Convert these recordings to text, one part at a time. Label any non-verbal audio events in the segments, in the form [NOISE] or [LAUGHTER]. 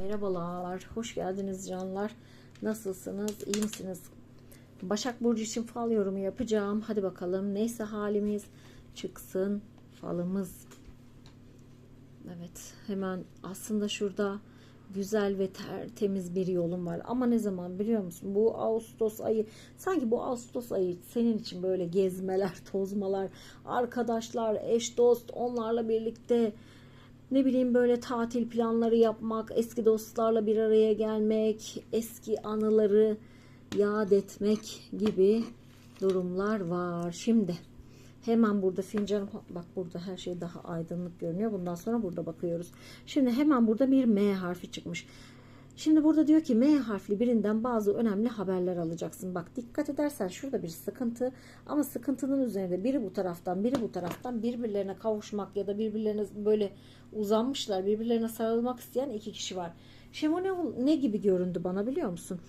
Merhabalar, hoş geldiniz canlar. Nasılsınız, iyi misiniz? Başak Burcu için fal yorumu yapacağım. Hadi bakalım neyse halimiz çıksın falımız. Evet, hemen aslında şurada güzel ve tertemiz bir yolum var. Ama ne zaman biliyor musun? Bu Ağustos ayı, sanki bu Ağustos ayı senin için böyle gezmeler, [LAUGHS] tozmalar, arkadaşlar, eş dost, onlarla birlikte ne bileyim böyle tatil planları yapmak, eski dostlarla bir araya gelmek, eski anıları yad etmek gibi durumlar var. Şimdi hemen burada fincan bak burada her şey daha aydınlık görünüyor. Bundan sonra burada bakıyoruz. Şimdi hemen burada bir M harfi çıkmış. Şimdi burada diyor ki M harfli birinden bazı önemli haberler alacaksın. Bak dikkat edersen şurada bir sıkıntı ama sıkıntının üzerinde biri bu taraftan biri bu taraftan birbirlerine kavuşmak ya da birbirlerine böyle uzanmışlar birbirlerine sarılmak isteyen iki kişi var. Şimdi o ne, ne gibi göründü bana biliyor musun?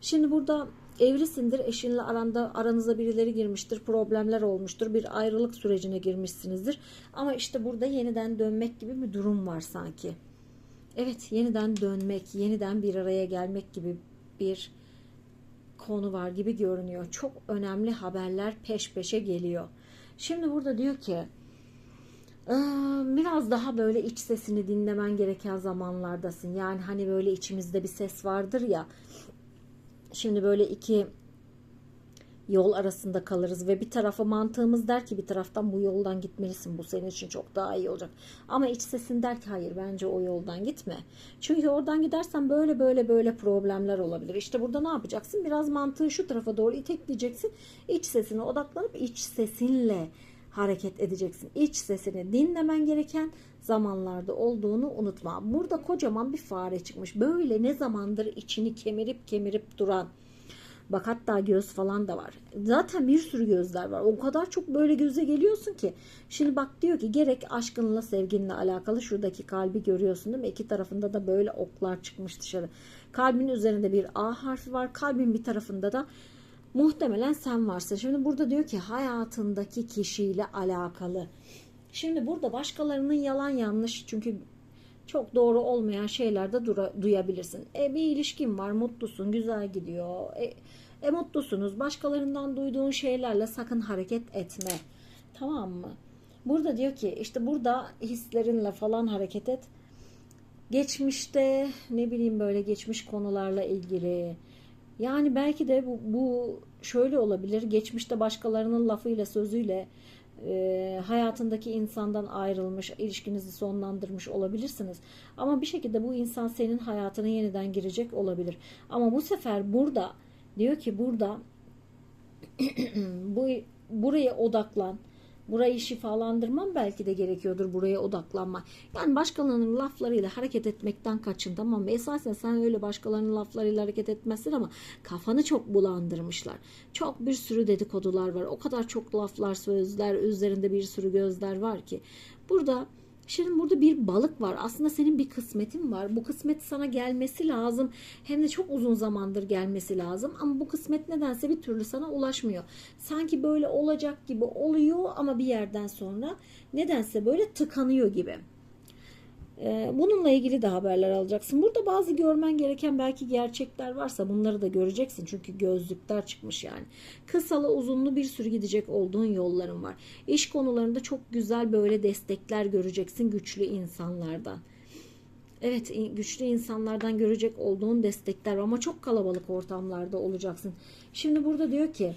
Şimdi burada evlisindir eşinle aranda aranıza birileri girmiştir problemler olmuştur bir ayrılık sürecine girmişsinizdir ama işte burada yeniden dönmek gibi bir durum var sanki. Evet, yeniden dönmek, yeniden bir araya gelmek gibi bir konu var gibi görünüyor. Çok önemli haberler peş peşe geliyor. Şimdi burada diyor ki biraz daha böyle iç sesini dinlemen gereken zamanlardasın. Yani hani böyle içimizde bir ses vardır ya. Şimdi böyle iki yol arasında kalırız ve bir tarafa mantığımız der ki bir taraftan bu yoldan gitmelisin bu senin için çok daha iyi olacak. Ama iç sesin der ki hayır bence o yoldan gitme. Çünkü oradan gidersen böyle böyle böyle problemler olabilir. İşte burada ne yapacaksın? Biraz mantığı şu tarafa doğru itekleyeceksin. İç sesine odaklanıp iç sesinle hareket edeceksin. İç sesini dinlemen gereken zamanlarda olduğunu unutma. Burada kocaman bir fare çıkmış. Böyle ne zamandır içini kemirip kemirip duran Bak hatta göz falan da var. Zaten bir sürü gözler var. O kadar çok böyle göze geliyorsun ki. Şimdi bak diyor ki gerek aşkınla sevginle alakalı şuradaki kalbi görüyorsun değil mi? İki tarafında da böyle oklar çıkmış dışarı. Kalbin üzerinde bir A harfi var. Kalbin bir tarafında da muhtemelen sen varsın. Şimdi burada diyor ki hayatındaki kişiyle alakalı. Şimdi burada başkalarının yalan yanlış çünkü çok doğru olmayan şeyler de duyabilirsin. E, bir ilişkin var, mutlusun, güzel gidiyor. E, e mutlusunuz. Başkalarından duyduğun şeylerle sakın hareket etme. Tamam mı? Burada diyor ki işte burada hislerinle falan hareket et. Geçmişte ne bileyim böyle geçmiş konularla ilgili. Yani belki de bu, bu şöyle olabilir. Geçmişte başkalarının lafıyla sözüyle e, hayatındaki insandan ayrılmış, ilişkinizi sonlandırmış olabilirsiniz. Ama bir şekilde bu insan senin hayatına yeniden girecek olabilir. Ama bu sefer burada diyor ki burada [CLEARS THROAT] bu buraya odaklan. Burayı şifalandırmam belki de gerekiyordur buraya odaklanma. Yani başkalarının laflarıyla hareket etmekten kaçın tamam mı? Esasen sen öyle başkalarının laflarıyla hareket etmezsin ama kafanı çok bulandırmışlar. Çok bir sürü dedikodular var. O kadar çok laflar, sözler, üzerinde bir sürü gözler var ki. Burada Şimdi burada bir balık var. Aslında senin bir kısmetin var. Bu kısmet sana gelmesi lazım. Hem de çok uzun zamandır gelmesi lazım. Ama bu kısmet nedense bir türlü sana ulaşmıyor. Sanki böyle olacak gibi oluyor ama bir yerden sonra nedense böyle tıkanıyor gibi. Ee, bununla ilgili de haberler alacaksın. Burada bazı görmen gereken belki gerçekler varsa bunları da göreceksin. Çünkü gözlükler çıkmış yani. Kısalı uzunlu bir sürü gidecek olduğun yolların var. İş konularında çok güzel böyle destekler göreceksin güçlü insanlardan. Evet güçlü insanlardan görecek olduğun destekler ama çok kalabalık ortamlarda olacaksın. Şimdi burada diyor ki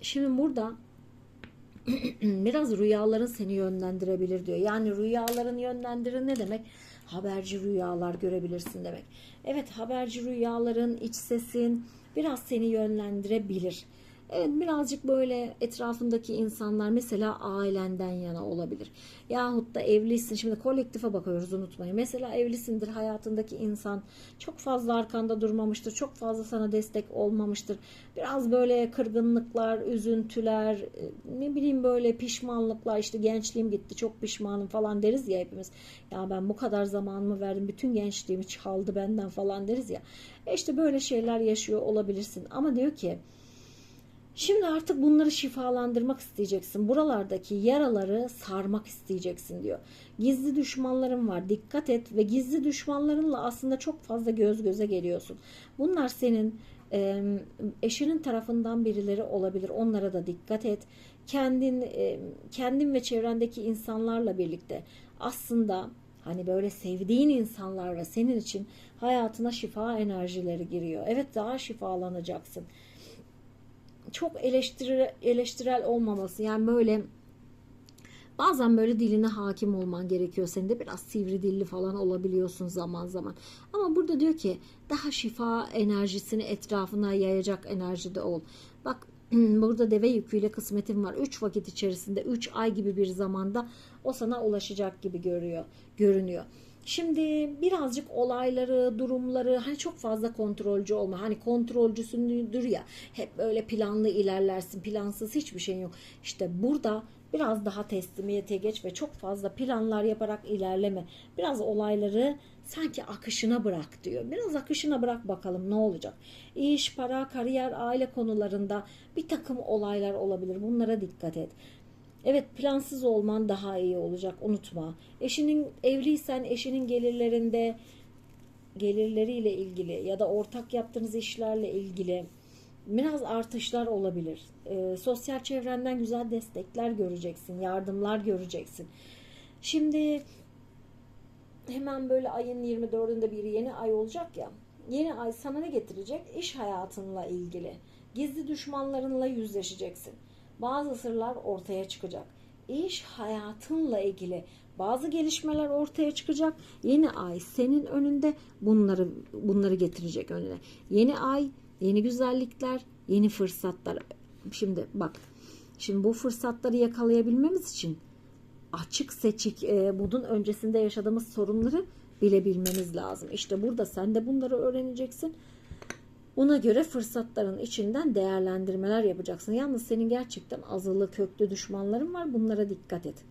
şimdi burada [CLEARS THROAT] biraz rüyaların seni yönlendirebilir diyor. Yani rüyaların yönlendirir ne demek? Haberci rüyalar görebilirsin demek. Evet haberci rüyaların iç sesin biraz seni yönlendirebilir. Evet birazcık böyle etrafındaki insanlar mesela ailenden yana olabilir. Yahut da evlisin. Şimdi kolektife bakıyoruz unutmayın. Mesela evlisindir hayatındaki insan çok fazla arkanda durmamıştır. Çok fazla sana destek olmamıştır. Biraz böyle kırgınlıklar, üzüntüler, ne bileyim böyle pişmanlıklar işte gençliğim gitti çok pişmanım falan deriz ya hepimiz. Ya ben bu kadar zamanımı verdim bütün gençliğimi çaldı benden falan deriz ya. E işte böyle şeyler yaşıyor olabilirsin. Ama diyor ki Şimdi artık bunları şifalandırmak isteyeceksin. Buralardaki yaraları sarmak isteyeceksin diyor. Gizli düşmanların var. Dikkat et ve gizli düşmanlarınla aslında çok fazla göz göze geliyorsun. Bunlar senin e, eşinin tarafından birileri olabilir. Onlara da dikkat et. Kendin e, kendin ve çevrendeki insanlarla birlikte aslında hani böyle sevdiğin insanlarla senin için hayatına şifa enerjileri giriyor. Evet daha şifalanacaksın çok eleştiri, eleştirel olmaması yani böyle bazen böyle diline hakim olman gerekiyor. Senin de biraz sivri dilli falan olabiliyorsun zaman zaman. Ama burada diyor ki daha şifa enerjisini etrafına yayacak enerjide ol. Bak [CLEARS THROAT] burada deve yüküyle kısmetin var. 3 vakit içerisinde 3 ay gibi bir zamanda o sana ulaşacak gibi görüyor, görünüyor. Şimdi birazcık olayları, durumları hani çok fazla kontrolcü olma. Hani kontrolcüsündür ya hep böyle planlı ilerlersin. Plansız hiçbir şey yok. İşte burada biraz daha teslimiyete geç ve çok fazla planlar yaparak ilerleme. Biraz olayları sanki akışına bırak diyor. Biraz akışına bırak bakalım ne olacak. İş, para, kariyer, aile konularında bir takım olaylar olabilir. Bunlara dikkat et. Evet plansız olman daha iyi olacak unutma. Eşinin evliysen eşinin gelirlerinde gelirleriyle ilgili ya da ortak yaptığınız işlerle ilgili biraz artışlar olabilir. E, sosyal çevrenden güzel destekler göreceksin, yardımlar göreceksin. Şimdi hemen böyle ayın 24'ünde bir yeni ay olacak ya. Yeni ay sana ne getirecek? İş hayatınla ilgili. Gizli düşmanlarınla yüzleşeceksin bazı sırlar ortaya çıkacak. İş hayatınla ilgili bazı gelişmeler ortaya çıkacak. Yeni ay senin önünde bunları bunları getirecek önüne. Yeni ay, yeni güzellikler, yeni fırsatlar. Şimdi bak. Şimdi bu fırsatları yakalayabilmemiz için açık seçik e, bunun öncesinde yaşadığımız sorunları bilebilmemiz lazım. İşte burada sen de bunları öğreneceksin. Ona göre fırsatların içinden değerlendirmeler yapacaksın. Yalnız senin gerçekten azılı köklü düşmanların var. Bunlara dikkat et.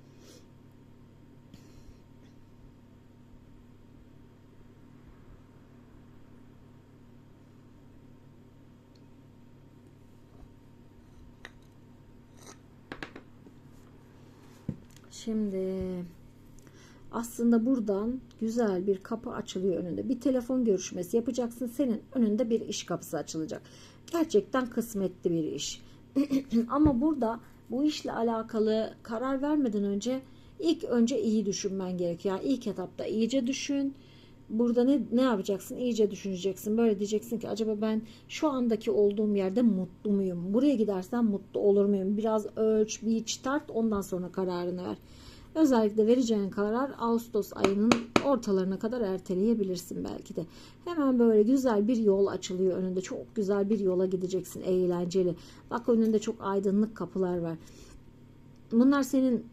Şimdi aslında buradan güzel bir kapı açılıyor önünde. Bir telefon görüşmesi yapacaksın. Senin önünde bir iş kapısı açılacak. Gerçekten kısmetli bir iş. [CLEARS THROAT] Ama burada bu işle alakalı karar vermeden önce ilk önce iyi düşünmen gerekiyor. Yani ilk etapta iyice düşün. Burada ne, ne yapacaksın? İyice düşüneceksin. Böyle diyeceksin ki acaba ben şu andaki olduğum yerde mutlu muyum? Buraya gidersem mutlu olur muyum? Biraz ölç, biç, tart ondan sonra kararını ver. Özellikle vereceğin karar Ağustos ayının ortalarına kadar erteleyebilirsin belki de. Hemen böyle güzel bir yol açılıyor önünde. Çok güzel bir yola gideceksin. Eğlenceli. Bak önünde çok aydınlık kapılar var. Bunlar senin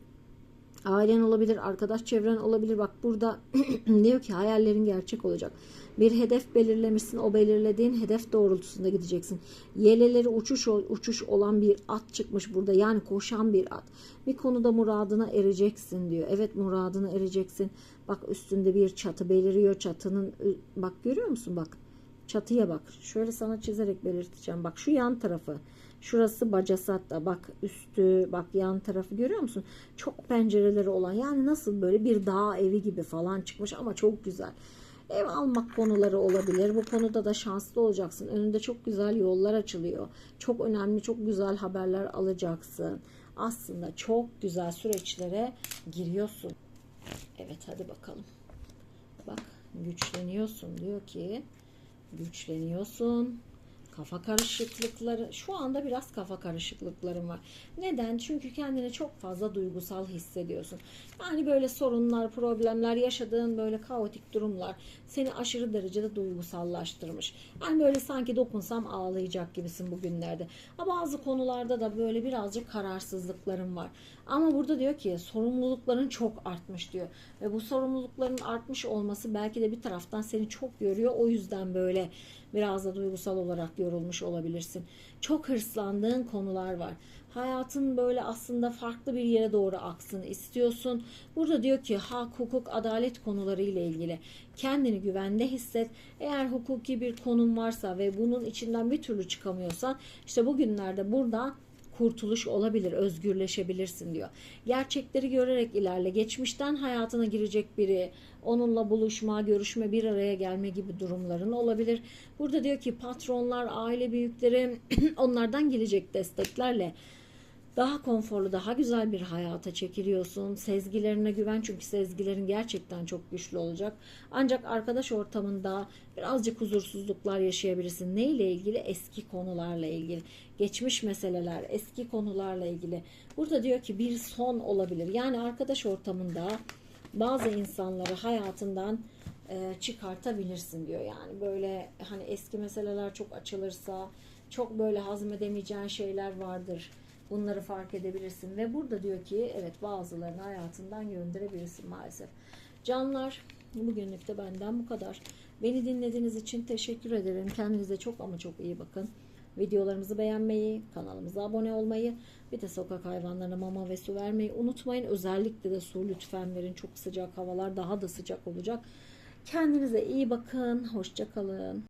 ailen olabilir, arkadaş çevren olabilir. Bak burada [CLEARS THROAT] diyor ki hayallerin gerçek olacak. Bir hedef belirlemişsin. O belirlediğin hedef doğrultusunda gideceksin. Yeleleri uçuş uçuş olan bir at çıkmış burada. Yani koşan bir at. Bir konuda muradına ereceksin diyor. Evet muradına ereceksin. Bak üstünde bir çatı beliriyor. Çatının bak görüyor musun bak. Çatıya bak. Şöyle sana çizerek belirteceğim. Bak şu yan tarafı. Şurası bacası hatta bak üstü bak yan tarafı görüyor musun? Çok pencereleri olan yani nasıl böyle bir dağ evi gibi falan çıkmış ama çok güzel. Ev almak konuları olabilir. Bu konuda da şanslı olacaksın. Önünde çok güzel yollar açılıyor. Çok önemli, çok güzel haberler alacaksın. Aslında çok güzel süreçlere giriyorsun. Evet hadi bakalım. Bak güçleniyorsun diyor ki güçleniyorsun kafa karışıklıkları şu anda biraz kafa karışıklıklarım var. Neden? Çünkü kendini çok fazla duygusal hissediyorsun. Yani böyle sorunlar, problemler, yaşadığın böyle kaotik durumlar seni aşırı derecede duygusallaştırmış. Yani böyle sanki dokunsam ağlayacak gibisin bugünlerde. Ama bazı konularda da böyle birazcık kararsızlıklarım var. Ama burada diyor ki sorumlulukların çok artmış diyor. Ve bu sorumlulukların artmış olması belki de bir taraftan seni çok yoruyor. O yüzden böyle biraz da duygusal olarak yorulmuş olabilirsin. Çok hırslandığın konular var. Hayatın böyle aslında farklı bir yere doğru aksın istiyorsun. Burada diyor ki hak, hukuk, adalet konuları ile ilgili kendini güvende hisset. Eğer hukuki bir konun varsa ve bunun içinden bir türlü çıkamıyorsan işte bugünlerde burada kurtuluş olabilir, özgürleşebilirsin diyor. Gerçekleri görerek ilerle. Geçmişten hayatına girecek biri, onunla buluşma, görüşme, bir araya gelme gibi durumların olabilir. Burada diyor ki patronlar, aile büyükleri [CLEARS THROAT] onlardan gelecek desteklerle daha konforlu, daha güzel bir hayata çekiliyorsun. Sezgilerine güven çünkü sezgilerin gerçekten çok güçlü olacak. Ancak arkadaş ortamında birazcık huzursuzluklar yaşayabilirsin. Ne ile ilgili? Eski konularla ilgili. Geçmiş meseleler, eski konularla ilgili. Burada diyor ki bir son olabilir. Yani arkadaş ortamında bazı insanları hayatından e, çıkartabilirsin diyor. Yani böyle hani eski meseleler çok açılırsa çok böyle hazmedemeyeceğin şeyler vardır. Bunları fark edebilirsin ve burada diyor ki evet bazılarını hayatından gönderebilirsin maalesef. Canlar bugünlük de benden bu kadar. Beni dinlediğiniz için teşekkür ederim. Kendinize çok ama çok iyi bakın. Videolarımızı beğenmeyi, kanalımıza abone olmayı, bir de sokak hayvanlarına mama ve su vermeyi unutmayın. Özellikle de su lütfen verin. Çok sıcak havalar daha da sıcak olacak. Kendinize iyi bakın. Hoşça kalın.